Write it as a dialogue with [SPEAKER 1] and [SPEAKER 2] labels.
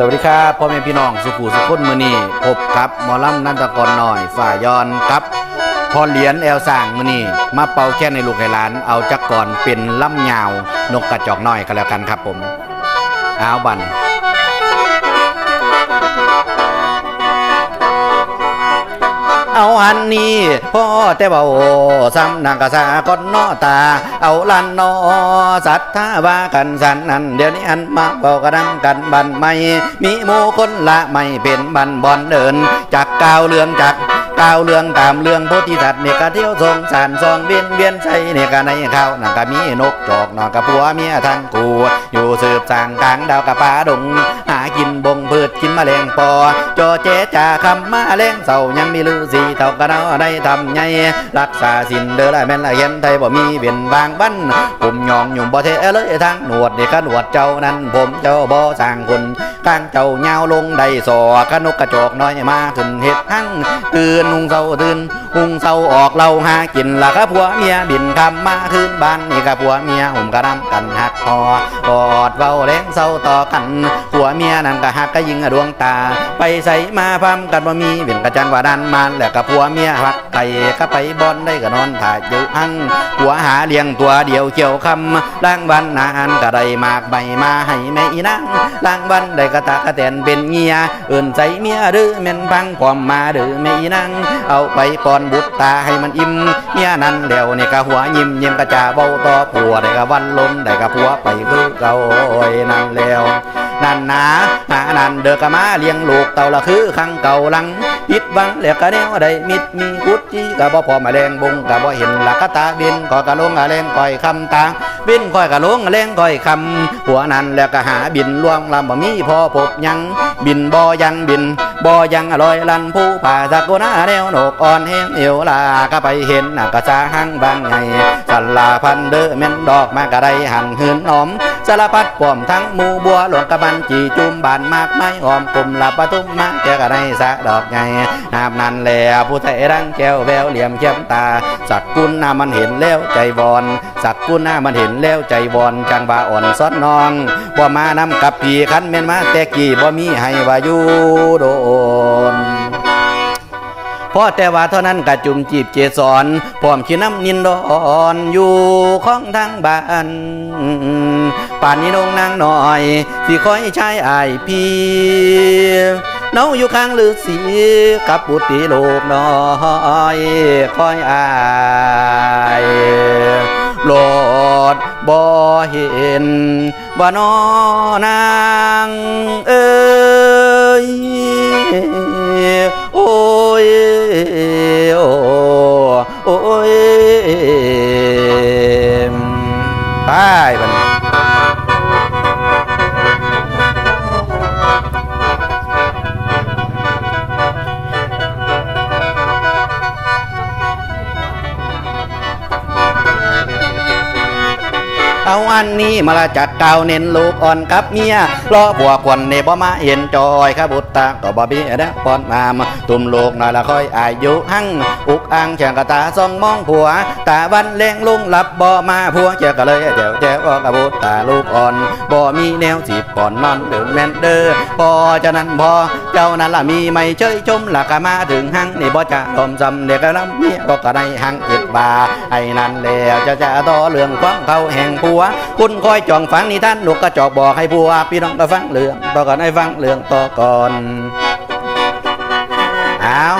[SPEAKER 1] สวัสดีครับพ่อแม่พี่น้องสุขุสุขุนมือนี่พบกับหมอลำนันตะกรหน่อยฝ่ายยอนครับพอเหรียญแอลสร้างมือนี่มาเป่าแค่ในลูกให้หลาน เอาจักก่อนเป็นล่ำยาวนกกระจอกน้อยก็แล้วกันครับผม เอาบัน เอาอันนี้พ่อแต่เบาซ้ำนางกษาก้อนนอตา เอาลันนอสัตถาว่ากันสันนันเดี๋ยวนี้อันมาเบากระดังกันบันไม่มีโมคนละไม่เป็นบันบอนเดินจากกาวเรืองจาก กาวเรื่องตามเรื่องโพธิสัตว์เนี่ยก็เที่ยวทรงสารซองเวียนเวียนใช่เนี่ยก็ในข้าวนั่นก็มีนกจอกนอนกับผัวเมียทั้งกูอยู่สืบสางกลางดาวกับป่าดง หากินบงพืชกินแมลงปอจอเจจ่าคำมาแรงเศร้ายังมีลือสีเท่ากันเอาได้ทำไงรักษาสินเด้อละแม่นละเห็นไทยบ่มีเวียนบางบันผมยองยุ่มบ่เทเลยทางหนวดเด็กหนวดเจ้านั้นผมเจ้าบ่สร้างคนข้างเจ้าเงาวลงได้สอขนกกระจอกน้อยมาขึ้นเห็ดหั่งตื่นหุงเศร้าตื่นหุงเศร้าออกเราหากินละครับผัวเมียบินคำมาขึ้นบ้านนี่กับผัวเมียผมกระนำกันหักคอกอดเว้าแรงเศร้าต่อกันผัวเมียนั่นก็หักก็ยิงดวงตา ไปใส่มาพร้ำกันว่มีเวียนกระจังว่าดันมันแล้วกับผัวเมียหักไก่ก็ไปบอนได้ก็นอนถ่ายอยู่อังผัวหาเลี้ยงตัวเดียวเกี่ยวคำล้างวันนานก็ได้มากใบมาให้แม่อีนางล้างวันได้กระตากระแตนเป็นเงียเอื่นใจเมียหรือแม่นพังพร้อมมาหรือแม่อีนางเอาไปป้อนบุตรตาให้มันอิ่มเมียนั้นแล้วนี่ก็หัวยิ้มยิ้มกระจาเบาต่อผัวได้ก็วันลมได้ก็ผัวไปคือเก่าโอ้ยนั่นแล้วนั่นนะหานั่นเด็กมาเลี้ยงลูกเต่าละคือขังเก่าลังผิดหวังแล้วก็แนวได้มิดมีกุดจีก็บ่พอมาแรงบงก็บ่เห็นละกะตาบินก็กะลงอะแรงก่อยคำตา บินคอยกะลงแรงก่อยคำหัวนั้นแล้วก็หาบินล่วงลำบ่มีพอพบยังบินบ่ยังบินบ่ยังอร่อยลันผู้ป่าสักโกนาแนวนกอ่อนแห้งเอวลาก็ไปเห็นน่ะก็สาหังบางไงสัลลาพันเดอแม่นดอกมากระไดหันหืนหอมสารพัดป้อมทั้งหมูบัวหลวงกระบันจีจุ่มบานมากไม้หอมกลุ่มหลับปทุมมาแกก็ได้สะดอกไงหาบนั้นแหละผู้ไทยรังแก้วแววเหลี่ยมเข้มตา สักกุลหน้ามันเห็นแล้วใจบอน สักกุลหน้ามันเห็นแล้วใจบอนจังบาอ่อนซอดน้องบ่มานำกับพี่คันเม่นมาแต่กี้บ่มีให้ว่าอยู่โดนพอแต่ว่าเท่านั้นกะจุมจีบเจสอนพร้อมขี้น้ำนินดอนอยู่ของทางบ้านป่านนี้นงนางหน่อยสิคอยชายอายพี่เนาอยู่ข้างลือสีกับปุติโลกน้อยคอยอาย โลดบ่เห็นว่านอนางเอ้ยโอ้ยโอ้ เอาอันนี้มาละจัดเก่าเน้นลูกอ่อนกับเมียรอผัวควนเนบ่มาเห็นจอยครับบุตรตาก็บ่บีนะปอนมามตุ่มลูกน่อยละค่อยอายุหั่งอุกอ่างแฉงกะตาส่องมองผัว ตาวันแรงลุงหลับบ่มาผัวเจ้าก็เลยแจวแจวก็กบุตรตาลูกอ่อนบ่มีแนวสิป่อนนอนเดินแมนเด้อพอจะนั้นพอเจ้านั้นละมีไม่เชยชมละก็มาถึงหั่งนี่บ่จะลมซำเด็กก็ลำเมียก็ก็ได้หั่งเอ็ดบาไอ้นั่นแล้วจะจะต่อเรื่องความเขาแห่งผัวว คุณคอยจ่องฟังนิท่านหนุกก็จอกบอกให้ผัวพี่น้องก็ฟังเรื่องต่อก่อนให้ฟังเรื่องต่อก่อนอ้าว